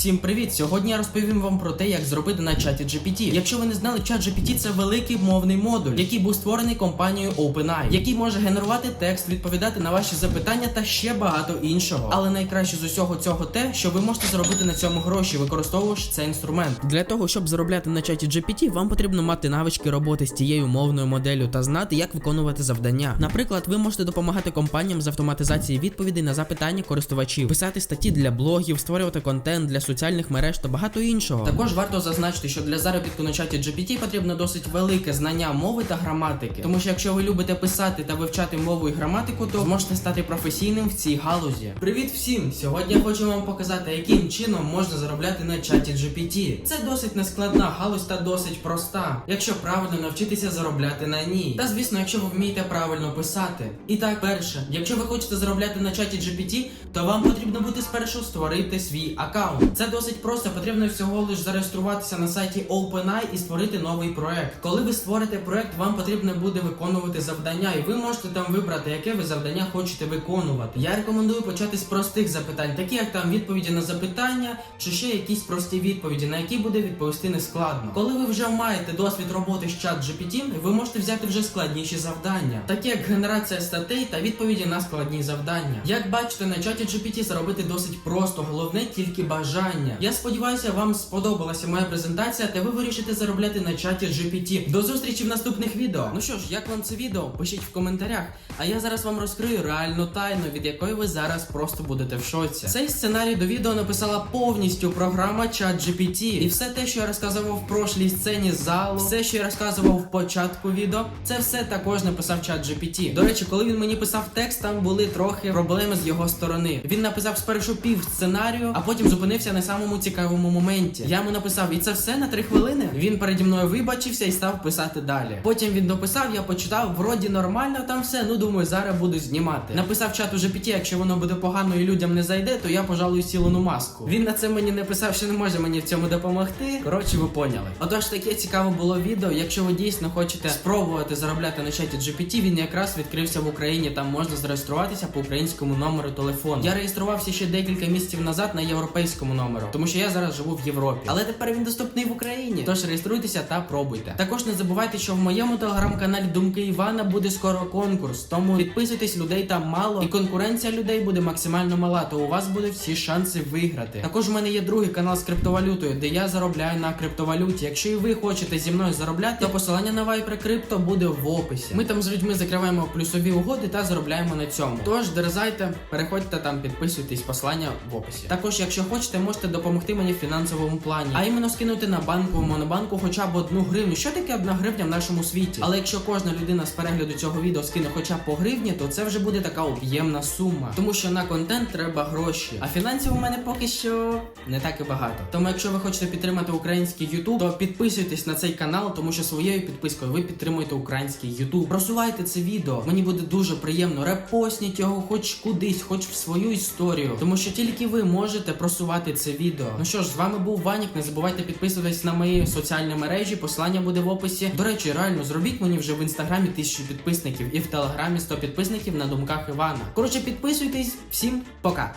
Всім привіт! Сьогодні я розповім вам про те, як зробити на чаті GPT. Якщо ви не знали, чат GPT це великий мовний модуль, який був створений компанією OpenAI, який може генерувати текст, відповідати на ваші запитання та ще багато іншого. Але найкраще з усього цього те, що ви можете заробити на цьому гроші, використовуючи цей інструмент. Для того, щоб заробляти на чаті GPT, вам потрібно мати навички роботи з тією мовною моделлю та знати, як виконувати завдання. Наприклад, ви можете допомагати компаніям з автоматизації відповідей на запитання користувачів, писати статті для блогів, створювати контент для соціальних мереж та багато іншого. Також варто зазначити, що для заробітку на чаті GPT потрібно досить велике знання мови та граматики. Тому що якщо ви любите писати та вивчати мову і граматику, то зможете стати професійним в цій галузі. Привіт всім! Сьогодні я хочу вам показати, яким чином можна заробляти на чаті GPT. Це досить нескладна галузь та досить проста, якщо правильно навчитися заробляти на ній. Та звісно, якщо ви вмієте правильно писати. І так, перше, якщо ви хочете заробляти на чаті GPT, то вам потрібно буде спершу створити свій аккаунт. Це досить просто, потрібно всього лиш зареєструватися на сайті OpenAI і створити новий проект. Коли ви створите проект, вам потрібно буде виконувати завдання, і ви можете там вибрати, яке ви завдання хочете виконувати. Я рекомендую почати з простих запитань, такі як там відповіді на запитання, чи ще якісь прості відповіді, на які буде відповісти нескладно. Коли ви вже маєте досвід роботи з чат GPT, ви можете взяти вже складніші завдання, такі як генерація статей та відповіді на складні завдання. Як бачите, на чаті GPT зробити досить просто, головне тільки бажання. Я сподіваюся, вам сподобалася моя презентація, та ви вирішите заробляти на чаті GPT. До зустрічі в наступних відео. Ну що ж, як вам це відео? Пишіть в коментарях. А я зараз вам розкрию реальну тайну, від якої ви зараз просто будете в шоці. Цей сценарій до відео написала повністю програма ChatGPT. І все те, що я розказував в прошлій сцені залу, все, що я розказував в початку відео, це все також написав ChatGPT. До речі, коли він мені писав текст, там були трохи проблеми з його сторони. Він написав спершу пів сценарію, а потім зупинився на самому цікавому моменті. Я йому написав, і це все на три хвилини. Він переді мною вибачився і став писати далі. Потім він дописав, я почитав, вроді нормально там все. Ну думаю, зараз буду знімати. Написав чату GPT, якщо воно буде погано і людям не зайде, то я пожалуй сілену маску. Він на це мені не писав, що не може мені в цьому допомогти. Коротше, ви поняли. Отож, таке цікаве було відео. Якщо ви дійсно хочете спробувати заробляти на чаті GPT, він якраз відкрився в Україні. Там можна зареєструватися по українському номеру телефону. Я реєструвався ще декілька місяців назад на європейському номеру, тому що я зараз живу в Європі. Але тепер він доступний в Україні. Тож реєструйтеся та пробуйте. Також не забувайте, що в моєму телеграм-каналі Думки Івана буде скоро конкурс. Тому підписуйтесь, людей там мало, і конкуренція людей буде максимально мала. То у вас буде всі шанси виграти. Також у мене є другий канал з криптовалютою, де я заробляю на криптовалюті. Якщо і ви хочете зі мною заробляти, то посилання на Viper Crypto буде в описі. Ми там з людьми закриваємо плюсові угоди та заробляємо на цьому. Тож дерзайте, переходьте там, підписуйтесь, посилання в описі. Також, якщо хочете, можете допомогти мені в фінансовому плані, а іменно скинути на банку монобанку хоча б одну гривню. Що таке одна гривня в нашому світі? Але якщо кожна людина з перегляду цього відео скине хоча б по гривні, то це вже буде така об'ємна сума. Тому що на контент треба гроші. А фінансів у мене поки що не так і багато. Тому, якщо ви хочете підтримати український YouTube, то підписуйтесь на цей канал, тому що своєю підпискою ви підтримуєте український YouTube. Просувайте це відео. Мені буде дуже приємно. Репостніть його хоч кудись, хоч в свою історію. Тому що тільки ви можете просувати це відео. Ну що ж, з вами був Ванік. Не забувайте підписуватись на мої соціальні мережі. Посилання буде в описі. До речі, реально зробіть мені вже в інстаграмі тисячу підписників і в телеграмі 100 підписників на думках Івана. Коротше, підписуйтесь. Всім пока.